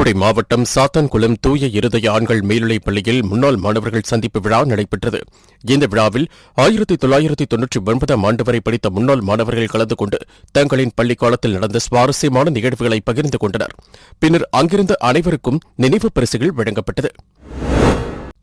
தூத்துக்குடி மாவட்டம் சாத்தான்குளம் தூய இருதய ஆண்கள் மேல்நிலைப் பள்ளியில் முன்னாள் மாணவர்கள் சந்திப்பு விழா நடைபெற்றது. இந்த விழாவில் ஆயிரத்தி தொள்ளாயிரத்தி தொன்னூற்றி ஒன்பதாம் ஆண்டு வரை படித்த முன்னாள் மாணவர்கள் கலந்து கொண்டு தங்களின் பள்ளிக் காலத்தில் நடந்த சுவாரஸ்யமான நிகழ்வுகளை பகிர்ந்து கொண்டனர். பின்னர் அங்கிருந்த அனைவருக்கும் நினைவு பரிசுகள் வழங்கப்பட்டது.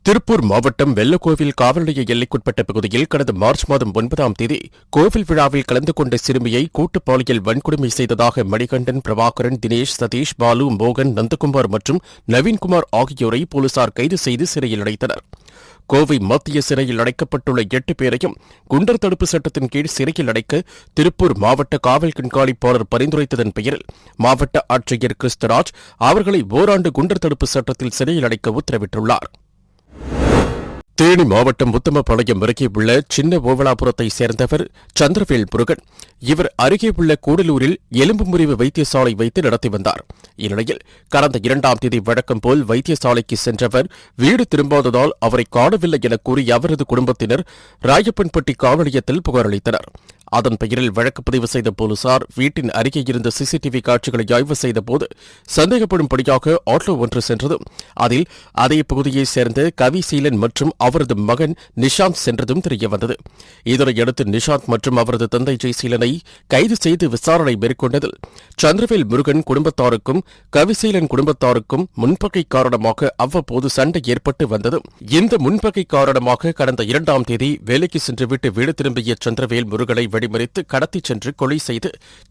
திருப்பூர் மாவட்டம் வெள்ளக்கோவில் காவல் நிலைய எல்லைக்குட்பட்ட பகுதியில் கடந்த மார்ச் மாதம் ஒன்பதாம் தேதி கோவில் விழாவில் கலந்து கொண்ட சிறுமியை கூட்டு பாலியல் வன்கொடுமை செய்ததாக மணிகண்டன் பிரபாகரன் தினேஷ் சதீஷ் பாலு மோகன் நந்தகுமார் மற்றும் நவீன்குமார் ஆகியோரை போலீசார் கைது செய்து சிறையில் அடைத்தனர். கோவை மத்திய சிறையில் அடைக்கப்பட்டுள்ள எட்டு பேரையும் குண்டர் தடுப்பு சட்டத்தின் கீழ் சிறையில் அடைக்க திருப்பூர் மாவட்ட காவல் கண்காணிப்பாளர் பரிந்துரைத்ததன் பெயரில் மாவட்ட ஆட்சியர் கிறிஸ்தராஜ் அவர்களை ஓராண்டு குண்டர் தடுப்பு சட்டத்தில் சிறையில் அடைக்க உத்தரவிட்டுள்ளார். தேனி மாவட்டம் உத்தமபாளையம் அருகே உள்ள சின்ன ஓவலாபுரத்தைச் சேர்ந்தவர் சந்திரவேல் முருகன். இவர் அருகே உள்ள கூடலூரில் எலும்பு முறிவு வைத்தியசாலை வைத்து நடத்தி வந்தார். இந்நிலையில் கடந்த இரண்டாம் தேதி வழக்கம் போல் வைத்தியசாலைக்கு சென்றவர் வீடு திரும்பாததால் அவரை காணவில்லை என கூறி அவரது குடும்பத்தினர் ராயப்பன்பட்டி காவலியத்தில் புகாரளித்தனர் அதன் பெயரில் வழக்கு பதிவு செய்த போலீசார் வீட்டின் அருகே இருந்த சிசிடிவி காட்சிகளை ஆய்வு செய்தபோது சந்தேகப்படும்படியாக ஆட்டோ ஒன்று சென்றதும் அதில் அதே பகுதியைச் சேர்ந்த கவிசீலன் மற்றும் அவரது மகன் நிஷாந்த் சென்றதும் தெரியவந்தது. இதனையடுத்து நிஷாந்த் மற்றும் அவரது தந்தை ஜெய்சீலனை கைது செய்து விசாரணை மேற்கொண்டதில் சந்திரவேல் முருகன் குடும்பத்தாருக்கும் கவிசீலன் குடும்பத்தாருக்கும் முன்பகை காரணமாக அவ்வப்போது சண்டை ஏற்பட்டு வந்தது. இந்த முன்பகை காரணமாக கடந்த இரண்டாம் தேதி வேலைக்கு சென்றுவிட்டு வீடு திரும்பிய சந்திரவேல் முருகனை வெடிமறித்து கடத்திச் சென்று கொலை செய்து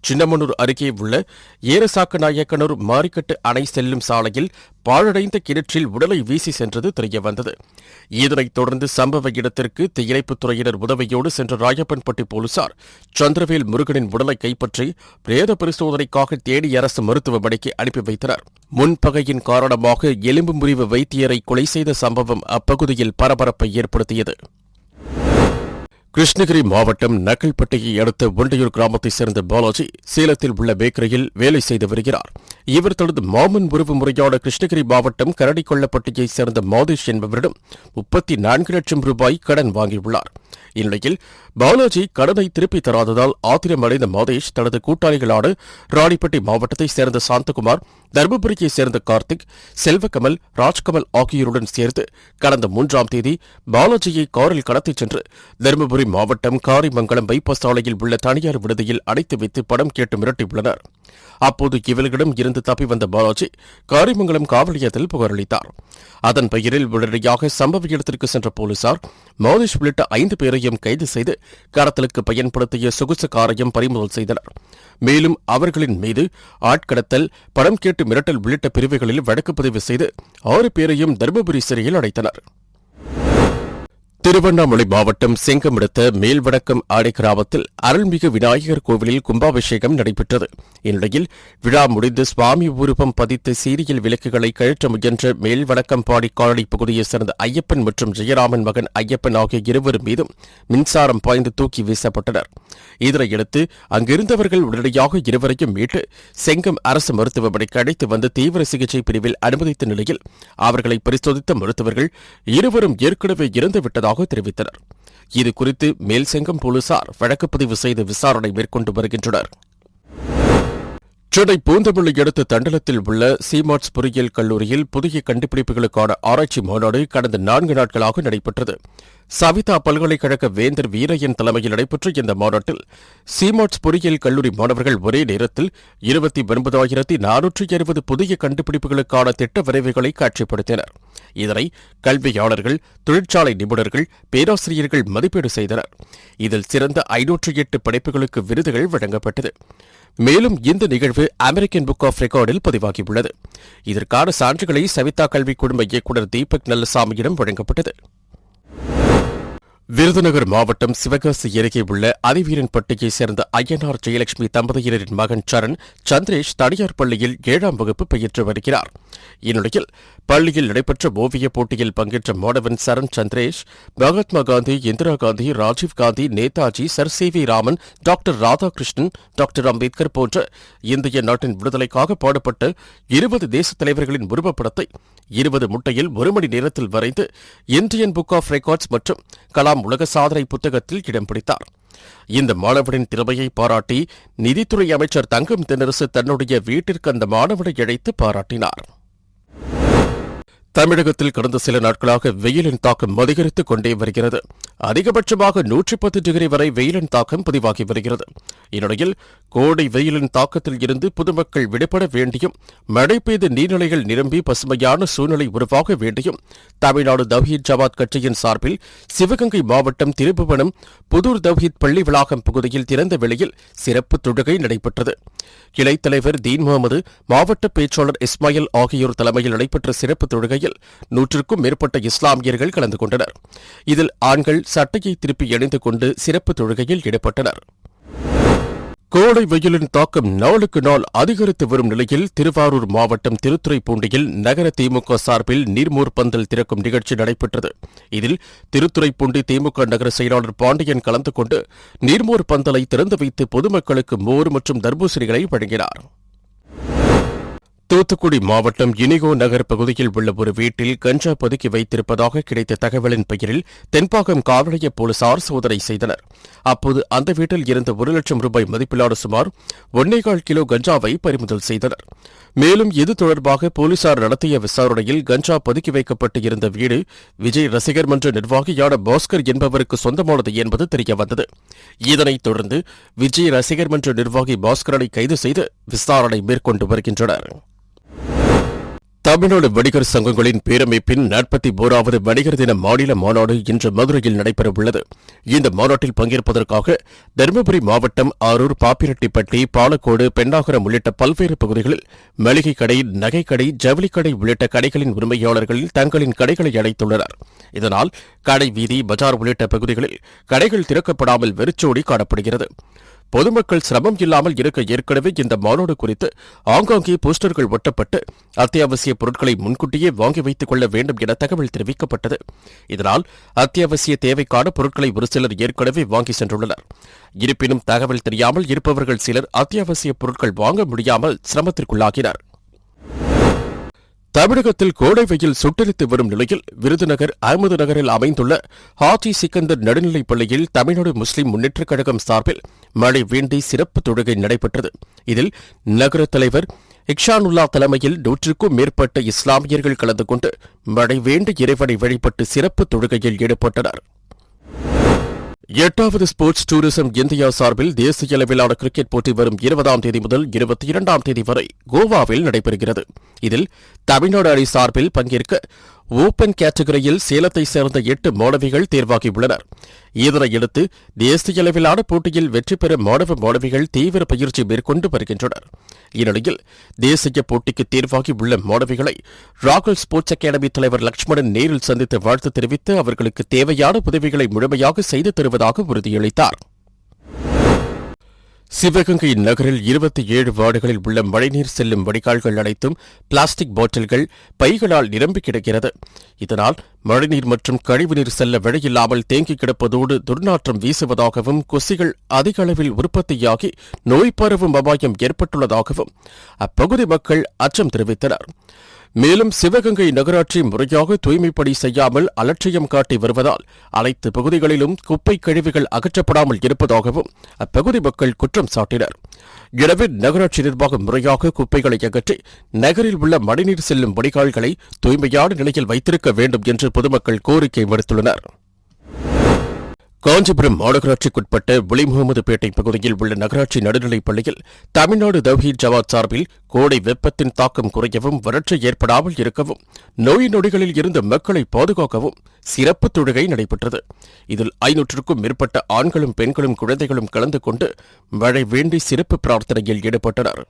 சின்னமனூர் அருகே உள்ள ஏரசாக்கநாயக்கனூர் மாரிக்கட்டு அணை செல்லும் சாலையில் பாழடைந்த கிணற்றில் உடலை வீசி சென்றது தெரியவந்தது. இதனைத் தொடர்ந்து சம்பவ இடத்திற்கு தீயணைப்புத் துறையினர் உதவியோடு சென்ற ராயப்பன்பட்டி போலீசார் சந்திரவேல் முருகனின் உடலை கைப்பற்றி பிரேத பரிசோதனைக்காக தேடி அரசு மருத்துவமனைக்கு அனுப்பி வைத்தனர். முன்பகையின் காரணமாக எலும்பு முறிவு வைத்தியரை கொலை செய்த சம்பவம் அப்பகுதியில் பரபரப்பை ஏற்படுத்தியது. கிருஷ்ணகிரி மாவட்டம் நக்கல்பட்டியை அடுத்த ஒண்டையூர் கிராமத்தைச் சேர்ந்த பாலாஜி சேலத்தில் உள்ள பேக்கரியில் வேலை செய்து வருகிறார். இவர் தனது மாமன் உறவு முறையான கிருஷ்ணகிரி மாவட்டம் கரடிக்கொள்ளப்பட்டியைச் சேர்ந்த மாதேஷ் என்பவரிடம் முப்பத்தி நான்கு லட்சம் ரூபாய் கடன் வாங்கியுள்ளார். இந்நிலையில் பாலாஜி கடனை திருப்பி தராததால் ஆத்திரமடைந்த மாதேஷ் தனது கூட்டாளிகளான ராணிப்பட்டி மாவட்டத்தைச் சேர்ந்த சாந்தகுமார் தருமபுரியைச் சேர்ந்த கார்த்திக் செல்வகமல் ராஜ்கமல் ஆகியோருடன் சேர்ந்து கடந்த மூன்றாம் தேதி பாலாஜியை காரில் கடத்திச் சென்று தருமபுரி மாவட்டம் காரிமங்கலம் பைபாஸ் சாலையில் உள்ள தனியார் விடுதியில் அடைத்து வைத்து படம் கேட்டு மிரட்டியுள்ளனர். அப்போது இவர்களிடம் இருந்து தப்பி வந்த பாலாஜி காரிமங்கலம் காவல் நிலையத்தில் அதன் பெயரில் உடனடியாக சம்பவ இடத்திற்கு சென்ற போலீசார் மோதேஷ் உள்ளிட்ட ஐந்து பேரையும் கைது செய்து கடத்தலுக்கு பயன்படுத்திய சொகுசு காரையும் பறிமுதல் செய்தனர். மேலும் அவர்களின் மீது ஆட்கடத்தல் படம் கேட்டு மிரட்டல் உள்ளிட்ட பிரிவுகளில் வழக்கு பதிவு செய்து ஆறு பேரையும் தருமபுரி சிறையில் அடைத்தனர். திருவண்ணாமலை மாவட்டம் செங்கமிடத்த மேல்வடக்கம் ஆடை கிராமத்தில் அருள்மிகு விநாயகர் கோவிலில் கும்பாபிஷேகம் நடைபெற்றது. இந்நிலையில் விழா முடிந்து சுவாமி உருவம் பதித்த சீரியல் விளக்குகளை கழற்ற முயன்ற மேல்வடக்கம்பாடி காலனி பகுதியைச் சேர்ந்த ஐயப்பன் மற்றும் ஜெயராமன் மகன் ஐயப்பன் ஆகிய இருவர் மீதும் மின்சாரம் பாய்ந்து தூக்கி வீசப்பட்டனர். இதனையடுத்து அங்கிருந்தவர்கள் உடனடியாக இருவரையும் மீட்டு செங்கம் அரசு மருத்துவமனைக்கு அழைத்து வந்து தீவிர சிகிச்சை பிரிவில் அனுமதித்த நிலையில் அவர்களை பரிசோதித்த மருத்துவர்கள் இருவரும் ஏற்கனவே இறந்துவிட்டதாக தெரிவித்தனர். இதுகுறித்து மேல்செங்கம் போலீசார் வழக்கு பதிவு செய்து விசாரணை மேற்கொண்டு வருகின்றனர். சென்னை பூந்தமல்லி அடுத்த தண்டலத்தில் உள்ள சீமாட்ஸ் பொறியியல் கல்லூரியில் புதிய கண்டுபிடிப்புகளுக்கான ஆராய்ச்சி மாநாடு கடந்த நான்கு நாட்களாக நடைபெற்றது. சவிதா பல்கலைக்கழக வேந்தர் வீரையன் தலைமையில் நடைபெற்ற இந்த மாநாட்டில் சீமாட்ஸ் பொறியியல் கல்லூரி மாணவர்கள் ஒரே நேரத்தில் இருபத்தி ஒன்பதாயிரத்தி நானூற்றி அறுபது புதிய கண்டுபிடிப்புகளுக்கான திட்ட வரைவுகளை காட்சிப்படுத்தினர். இதனை கல்வியாளர்கள் தொழிற்சாலை நிபுணர்கள் பேராசிரியர்கள் மதிப்பீடு செய்தனர். இதில் சிறந்த ஐநூற்றி எட்டு படைப்புகளுக்கு விருதுகள் வழங்கப்பட்டது. மேலும் இந்த நிகழ்வு அமெரிக்கன் புக் ஆஃப் ரெக்கார்டில் பதிவாகியுள்ளது. இதற்கான சான்றுகளை சவிதா கல்வி குடும்ப இயக்குநர் தீபக் நல்லசாமியிடம் வழங்கப்பட்டது. விருதுநகர் மாவட்டம் சிவகாசி அருகே உள்ள அதிவீரன்பட்டியைச் சேர்ந்த ஐயனார் ஜெயலட்சுமி தம்பதியினரின் மகன் சரண் சந்திரேஷ் தனியார் பள்ளியில் ஏழாம் வகுப்பு பயின்று வருகிறார். இந்நிலையில் பள்ளியில் நடைபெற்ற ஓவியப் போட்டியில் பங்கேற்ற மாணவன் Saran Chandresh Mahatma Gandhi Indira Gandhi Rajiv Gandhi Netaji sir C V Raman doctor Radhakrishnan doctor Ambedkar போன்ற இந்திய நாட்டின் விடுதலைக்காக பாடுபட்ட இருபது தேசத் தலைவர்களின் உருவப்படத்தை இருபது முட்டையில் ஒரு மணி நேரத்தில் வரைந்து இந்தியன் புக் ஆஃப் ரெக்கார்ட்ஸ் மற்றும் கலாம் உலக சாதனை புத்தகத்தில் இடம் பிடித்தார் இந்த மாணவனின் திறமையை பாராட்டி நிதித்துறை அமைச்சர் தங்கம் தென்னரசு தன்னுடைய வீட்டிற்கு அந்த மாணவனை இழைத்து பாராட்டினார். தமிழகத்தில் கடந்த சில நாட்களாக வெயிலின் தாக்கம் அதிகரித்துக் கொண்டே வருகிறது. அதிகபட்சமாக நூற்றி பத்து டிகிரி வரை வெயிலின் தாக்கம் பதிவாகி வருகிறது. இந்நிலையில் கோடை வெயிலின் தாக்கத்தில் இருந்து பொதுமக்கள் விடுபட வேண்டியும் மழை பெய்து நீர்நிலைகள் நிரம்பி பசுமையான சூழ்நிலை உருவாக வேண்டியும் தமிழ்நாடு தவ்ஹீத் ஜமாத் கட்சியின் சார்பில் சிவகங்கை மாவட்டம் திருப்புவனம் புதூர் தவ்ஹீத் பள்ளி வளாகம் பகுதியில் திறந்த வெளியில் சிறப்பு தொழுகை நடைபெற்றது. கிளைத் தலைவர் தீன் முகமது மாவட்ட பேச்சாளர் இஸ்மாயில் ஆகியோர் தலைமையில் நடைபெற்ற சிறப்பு தொழுகையில் நூற்றுக்கும் மேற்பட்ட இஸ்லாமியர்கள் கலந்து கொண்டனர். இதில் ஆண்கள் சட்டையை திருப்பி அணிந்து கொண்டு சிறப்பு தொழுகையில் ஈடுபட்டனர். கோடை வெயிலின் தாக்கம் நாளுக்கு நாள் அதிகரித்து வரும் நிலையில் திருவாரூர் மாவட்டம் திருத்துறைப்பூண்டியில் நகர திமுக சார்பில் நீர்மூர் பந்தல் திறக்கும் நிகழ்ச்சி நடைபெற்றது. இதில் திருத்துறைப்பூண்டி திமுக நகர செயலாளர் பாண்டியன் கலந்து கொண்டு நீர்மூர் பந்தலை திறந்து வைத்து பொதுமக்களுக்கு மோர் மற்றும் தர்பூசணிகளை வழங்கினார். தூத்துக்குடி மாவட்டம் இனிகோ நகர் பகுதியில் உள்ள ஒரு வீட்டில் கஞ்சா பதுக்கி வைத்திருப்பதாக கிடைத்த தகவலின் பெயரில் தென்பாகம் காவலிய போலீசார் சோதனை செய்தனர். அப்போது அந்த வீட்டில் இருந்த ஒரு லட்சம் ரூபாய் மதிப்பிலான சுமார் ஒன்னேகால் கிலோ கஞ்சாவை பறிமுதல் செய்தனர். மேலும் இது தொடர்பாக போலீசார் நடத்திய விசாரணையில் கஞ்சா பதுக்கி வைக்கப்பட்டு இருந்த வீடு விஜய் ரசிகர் மன்ற நிர்வாகியான பாஸ்கர் என்பவருக்கு சொந்தமானது என்பது தெரியவந்தது. இதனைத் தொடர்ந்து விஜய் ரசிகர் மன்ற நிர்வாகி பாஸ்கரனை கைது செய்து விசாரணை மேற்கொண்டு வருகின்றனர். தமிழ்நாடு வணிகர் சங்கங்களின் பேரமைப்பின் நாற்பத்தி ஓராவது வணிகர் தின மாநில மாநாடு இன்று மதுரையில் நடைபெறவுள்ளது. இந்த மாநாட்டில் பங்கேற்பதற்காக தருமபுரி மாவட்டம் ஆரூர் பாப்பிரெட்டிப்பட்டி பாலக்கோடு பெண்ணாகரம் உள்ளிட்ட பல்வேறு பகுதிகளில் மளிகை கடை நகைக்கடை ஜவுளிக்கடை உள்ளிட்ட கடைகளின் உரிமையாளர்கள் தங்களின் கடைகளை அடைத்துள்ளனர். இதனால் கடை வீதி பஜார் உள்ளிட்ட பகுதிகளில் கடைகள் திறக்கப்படாமல் வெறிச்சோடி காணப்படுகிறது. பொதுமக்கள் சிரமம் இல்லாமல் இருக்க ஏற்கனவே இந்த மாநாடு குறித்து ஆங்காங்கே போஸ்டர்கள் ஒட்டப்பட்டு அத்தியாவசிய பொருட்களை முன்கூட்டியே வாங்கி வைத்துக் கொள்ள வேண்டும் என தகவல் தெரிவிக்கப்பட்டது. இதனால் அத்தியாவசிய தேவைக்கான பொருட்களை ஒரு சிலர் ஏற்கனவே வாங்கி சென்றுள்ளனர். இருப்பினும் தகவல் தெரியாமல் இருப்பவர்கள் சிலர் அத்தியாவசிய பொருட்கள் வாங்க முடியாமல் சிரமத்திற்குள்ளாகினர். தமிழகத்தில் கோடை வெயில் சுட்டரித்து வரும் நிலையில் விருதுநகர் அகமது நகரில் அமைந்துள்ள ஹாஜி சிக்கந்தர் நடுநிலைப் பள்ளியில் தமிழ்நாடு முஸ்லிம் முன்னேற்றக் கழகம் சார்பில் மழை வேண்டி சிறப்பு தொழுகை நடைபெற்றது. இதில் நகர தலைவர் இக்ஷானுல்லா தலைமையில் நூற்றுக்கும் மேற்பட்ட இஸ்லாமியர்கள் கலந்து கொண்டு மழை வேண்டி இறைவனை வழிபட்டு சிறப்பு தொழுகையில் ஈடுபட்டனர். எட்டாவது ஸ்போர்ட்ஸ் டூரிசம் இந்தியா சார்பில் தேசிய அளவிலான கிரிக்கெட் போட்டி வரும் இருபதாம் தேதி முதல் இருபத்தி இரண்டாம் தேதி வரை கோவாவில் நடைபெறுகிறது. இதில் தமிழ்நாடு அணி சார்பில் பங்கேற்க ஓபன் கேட்டகரியில் சேலத்தை சேர்ந்த எட்டு மாணவிகள் தேர்வாகியுள்ளனர். இதனையடுத்து தேசிய அளவிலான போட்டியில் வெற்றி பெற மாணவ மாணவிகள் தீவிர பயிற்சி மேற்கொண்டு வருகின்றனர். இந்நிலையில் தேசிய போட்டிக்கு தேர்வாகி உள்ள மாணவிகளை ராகுல் ஸ்போர்ட்ஸ் அகாடமி தலைவர் லட்சுமணன் நேரில் சந்தித்து வாழ்த்து தெரிவித்து அவர்களுக்கு தேவையான உதவிகளை முழுமையாக செய்து தருவதாக உறுதியளித்தார். சிவகங்கை நகரில் இருபத்தி ஏழு வார்டுகளில் உள்ள மழைநீர் செல்லும் வடிகால்கள் அனைத்தும் பிளாஸ்டிக் பாட்டில்கள் பைகளால் நிரம்பி கிடக்கிறது. இதனால் மழைநீர் மற்றும் கழிவுநீர் செல்ல வழியில்லாமல் தேங்கி கிடப்பதோடு துர்நாற்றம் வீசுவதாகவும் கொசிகள் அதிக அளவில் உற்பத்தியாகி நோய் பரவும் அபாயம் ஏற்பட்டுள்ளதாகவும் அப்பகுதி மக்கள் அச்சம் தெரிவித்தனர். மேலும் சிவகங்கை நகராட்சி முறையாக தூய்மைப்படி செய்யாமல் அலட்சியம் காட்டி வருவதால் அனைத்து பகுதிகளிலும் குப்பை கழிவுகள் அகற்றப்படாமல் இருப்பதாகவும் அப்பகுதி மக்கள் குற்றம் சாட்டினர். எனவே நகராட்சி நிர்வாகம் முறையாக குப்பைகளை அகற்றி நகரில் உள்ள மழைநீர் செல்லும் வடிகால்களை தூய்மையான நிலையில் வைத்திருக்க வேண்டும் என்று பொதுமக்கள் கோரிக்கை விடுத்துள்ளனர். காஞ்சிபுரம் மாநகராட்சிக்குட்பட்ட விளிமுகமதுபேட்டை பகுதியில் உள்ள நகராட்சி நடுநிலைப் பள்ளியில் தமிழ்நாடு தவ்ஹீத் ஜவாத் சார்பில் கோடை வெப்பத்தின் தாக்கம் குறையவும் வறட்சி ஏற்படாமல் இருக்கவும் நோய் நொடிகளில் இருந்து மக்களை பாதுகாக்கவும் சிறப்பு தொழுகை நடைபெற்றது. இதில் ஐநூற்றுக்கும் மேற்பட்ட ஆண்களும் பெண்களும் குழந்தைகளும் கலந்து கொண்டு மழை வேண்டி சிறப்பு பிரார்த்தனையில் ஈடுபட்டனர்.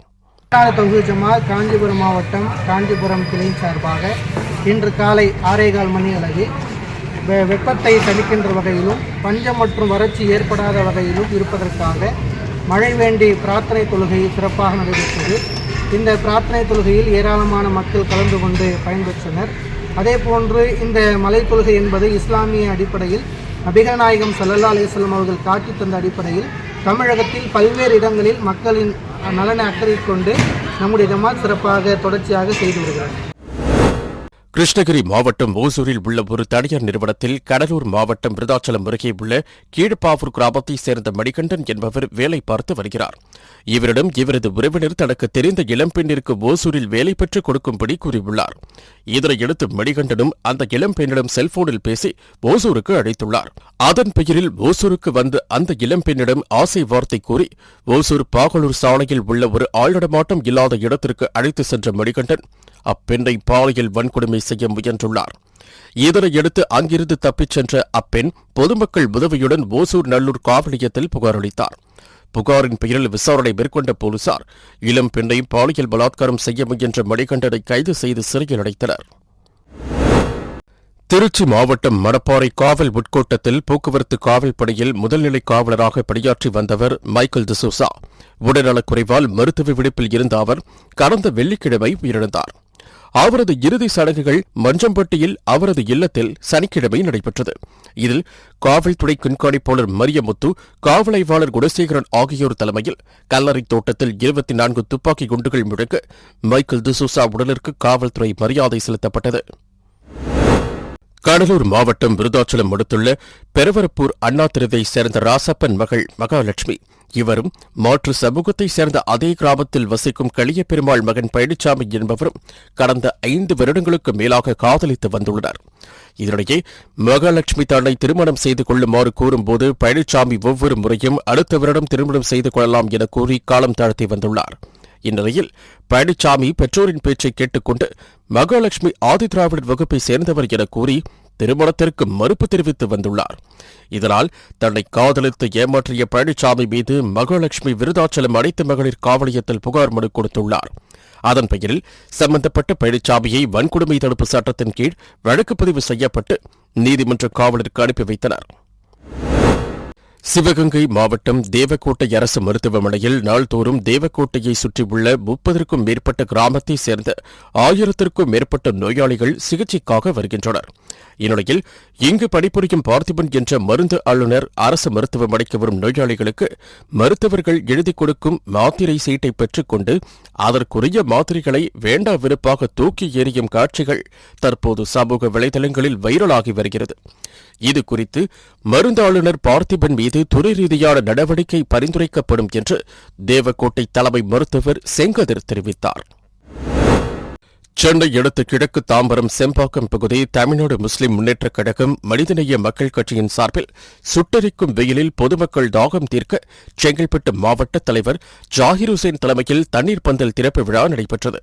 தொகுதி ஜமாத் காஞ்சிபுரம் மாவட்டம் காஞ்சிபுரம் கிளை சார்பாக இன்று காலை ஆறேகால் மணி அளவில் வெப்பத்தை தணிக்கின்ற வகையிலும் பஞ்சம் மற்றும் வறட்சி ஏற்படாத வகையிலும் இருப்பதற்காக மழை வேண்டி பிரார்த்தனை தொழுகை சிறப்பாக நடைபெற்றது. இந்த பிரார்த்தனை தொழுகையில் ஏராளமான மக்கள் கலந்து கொண்டு பயன்பெற்றனர். அதே போன்று இந்த மலை தொழுகை என்பது இஸ்லாமிய அடிப்படையில் நபிகநாயகம் சல்லல்லா அலிஸ்லாம் அவர்கள் காட்டித் தந்த அடிப்படையில் தமிழகத்தில் பல்வேறு இடங்களில் மக்களின் நலனை அக்கறை கொண்டு நம்முடைய ஜமாத் சிறப்பாக தொடர்ச்சியாக செய்து வருகிறார் கிருஷ்ணகிரி மாவட்டம் ஓசூரில் உள்ள ஒரு தனியார் நிறுவனத்தில் கடலூர் மாவட்டம் விருதாச்சலம் அருகே உள்ள கீழ்ப்பாவூர் கிராமத்தைச் சேர்ந்த மணிகண்டன் என்பவர் வேலை பார்த்து வருகிறார். இவரிடம் இவரது உறவினர் தனக்கு தெரிந்த இளம்பெண்ணிற்கு ஓசூரில் வேலை பெற்றுக் கொடுக்கும்படி கூறியுள்ளார். இதனையடுத்து மணிகண்டனும் அந்த இளம்பெண்ணிடம் செல்போனில் பேசி ஓசூருக்கு அழைத்துள்ளார். அதன் பெயரில் ஓசூருக்கு வந்து அந்த இளம்பெண்ணிடம் ஆசை வார்த்தை கூறி ஓசூர் பாகலூர் சாலையில் உள்ள ஒரு ஆழ்நடமாட்டம் இல்லாத இடத்திற்கு அழைத்து சென்ற மணிகண்டன் அப்பெண்ணை பாலியல் வன்கொடுமை செய்ய முயன்றுள்ளார். இதனையடுத்து அங்கிருந்து தப்பிச் சென்ற அப்பெண் பொதுமக்கள் உதவியுடன் ஓசூர் நல்லூர் காவல் நிலையத்தில் புகாரின் பெயரில் விசாரணை மேற்கொண்ட போலீசார் இளம் பெண்ணை பாலியல் பலாத்காரம் செய்ய முயன்ற மணிகண்டனை கைது செய்து சிறையில் அடைத்தனர். திருச்சி மாவட்டம் மணப்பாறை காவல் உட்கோட்டத்தில் போக்குவரத்து காவல் பணியில் முதல்நிலை காவலராக பணியாற்றி வந்தவர் மைக்கேல் டிசூசா. உடல்நலக்குறைவால் மருத்துவ விடுப்பில் இருந்த அவர் கடந்த வெள்ளிக்கிழமை உயிரிழந்தார். அவரது இறுதி சடங்குகள் மஞ்சம்பட்டியில் அவரது இல்லத்தில் சனிக்கிழமை நடைபெற்றது. இதில் காவல்துறை கண்காணிப்பாளர் மரியமுத்து காவலைவாளர் குணசேகரன் ஆகியோர் தலைமையில் கல்லறை தோட்டத்தில் இருபத்தி நான்கு துப்பாக்கி குண்டுகள் முழங்க மைக்கேல் டிசூசா உடலிற்கு காவல்துறை மரியாதை செலுத்தப்பட்டது. கடலூர் மாவட்டம் விருதாச்சலம் அடுத்துள்ள பெரவரப்பூர் அண்ணா சேர்ந்த ராசப்பன் மகள் மகாலட்சுமி. இவரும் மாற்று சமூகத்தைச் சேர்ந்த அதே கிராமத்தில் வசிக்கும் களிய பெருமாள் மகன் பழனிசாமி என்பவரும் கடந்த ஐந்து வருடங்களுக்கு மேலாக காதலித்து வந்துள்ளனர் இதனிடையே மகாலட்சுமி தன்னை திருமணம் செய்து கொள்ளுமாறு கூறும்போது பழனிசாமி ஒவ்வொரு முறையும் அடுத்த வருடம் திருமணம் செய்து கொள்ளலாம் என கூறி காலம் தாழ்த்தி வந்துள்ளார். இந்நிலையில் பழனிசாமி பெற்றோரின் பேச்சை கேட்டுக்கொண்டு மகாலட்சுமி ஆதிதிராவிடர் வகுப்பை சேர்ந்தவர் என கூறி திருமணத்திற்கு மறுப்பு தெரிவித்து வந்துள்ளார். இதனால் தன்னை காதலித்து ஏமாற்றிய பழனிசாமி மீது மகாலட்சுமி விருதாச்சலம் அனைத்து மகளிர் காவலியத்தில் புகார் மனு கொடுத்துள்ளார். அதன் பெயரில் சம்பந்தப்பட்ட பழனிசாமியை வன்கொடுமை தடுப்பு சட்டத்தின் கீழ் வழக்கு பதிவு செய்யப்பட்டு நீதிமன்ற காவலருக்கு அனுப்பி வைத்தனர். சிவகங்கை மாவட்டம் தேவக்கோட்டை அரசு மருத்துவமனையில் நாள்தோறும் தேவக்கோட்டையை சுற்றியுள்ள முப்பதற்கும் மேற்பட்ட கிராமத்தைச் சேர்ந்த ஆயிரத்திற்கும் மேற்பட்ட நோயாளிகள் சிகிச்சைக்காக வருகின்றனர். இந்நிலையில் இங்கு பணிபுரியும் பார்த்திபன் என்ற மருந்து ஆளுநர் அரசு மருத்துவமனைக்கு வரும் நோயாளிகளுக்கு மருத்துவர்கள் எழுதிக் கொடுக்கும் மாத்திரை சீட்டை பெற்றுக்கொண்டு அதற்குரிய மாத்திரைகளை வேண்டா விருப்பாக தூக்கி எறியும் காட்சிகள் தற்போது சமூக வலைதளங்களில் வைரலாகி வருகிறது. இது குறித்து மருந்தாளுநர் பார்த்திபன் மீது துறை ரீதியான நடவடிக்கை பரிந்துரைக்கப்படும் என்று தேவக்கோட்டை தலைமை மருத்துவர் செங்கதிர் தெரிவித்தார். சென்னை அடுத்த கிழக்கு தாம்பரம் செம்பாக்கம் பகுதி தமிழ்நாடு முஸ்லிம் முன்னேற்றக் கழகம் மனிதநேய மக்கள் கட்சியின் சார்பில் சுட்டெரிக்கும் வெயிலில் பொதுமக்கள் தாகம் தீர்க்க செங்கல்பட்டு மாவட்ட தலைவர் ஜாகிர் ஹுசேன் தலைமையில் தண்ணீர் பந்தல் திறப்பு விழா நடைபெற்றது.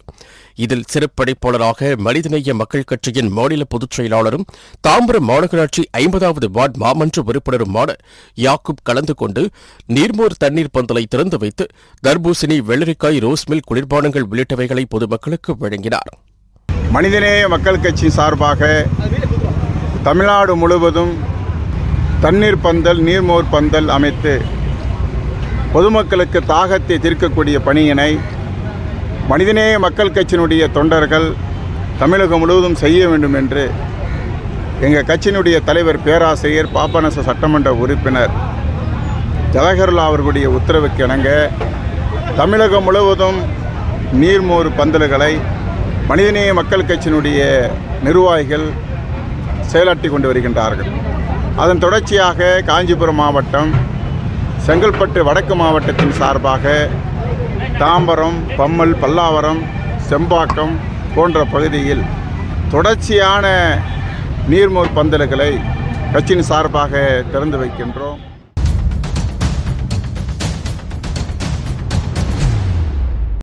இதில் சிறப்படைப்பாளராக மனிதநேய மக்கள் கட்சியின் மாநில பொதுச் செயலாளரும் தாம்பரம் மாநகராட்சி ஐம்பதாவது வார்டு மாமன்ற உறுப்பினருமான யாக்குப் கலந்து கொண்டு நீர்மோர் தண்ணீர் பந்தலை திறந்து வைத்து தர்பூசணி வெள்ளரிக்காய் ரோஸ்மில் குளிர்பானங்கள் உள்ளிட்டவைகளை பொதுமக்களுக்கு வழங்கினார். மனிதநேய மக்கள் கட்சி சார்பாக தமிழ்நாடு முழுவதும் தண்ணீர் பந்தல் நீர்மோர் பந்தல் அமைத்து பொதுமக்களுக்கு தாகத்தை தீர்க்கக்கூடிய பணியினை மனிதநேய மக்கள் கட்சியினுடைய தொண்டர்கள் தமிழகம் முழுவதும் செய்ய வேண்டும் என்று எங்கள் கட்சியினுடைய தலைவர் பேராசிரியர் பாப்பனச சட்டமன்ற உறுப்பினர் ஜவஹர்லா அவர்களுடைய உத்தரவுக்கு இணங்க தமிழகம் முழுவதும் நீர்மோர் பந்தல்களை மனிதநேய மக்கள் கட்சியினுடைய நிர்வாகிகள் செயலாற்றி கொண்டு வருகின்றார்கள். அதன் தொடர்ச்சியாக காஞ்சிபுரம் மாவட்டம் செங்கல்பட்டு வடக்கு மாவட்டத்தின் சார்பாக தாம்பரம் பம்மல் பல்லாவரம் செம்பாக்கம் போன்ற பகுதியில் தொடர்ச்சியான நீர்மோர் பந்தல்களை கட்சியின் சார்பாக திறந்து வைக்கின்றோம்.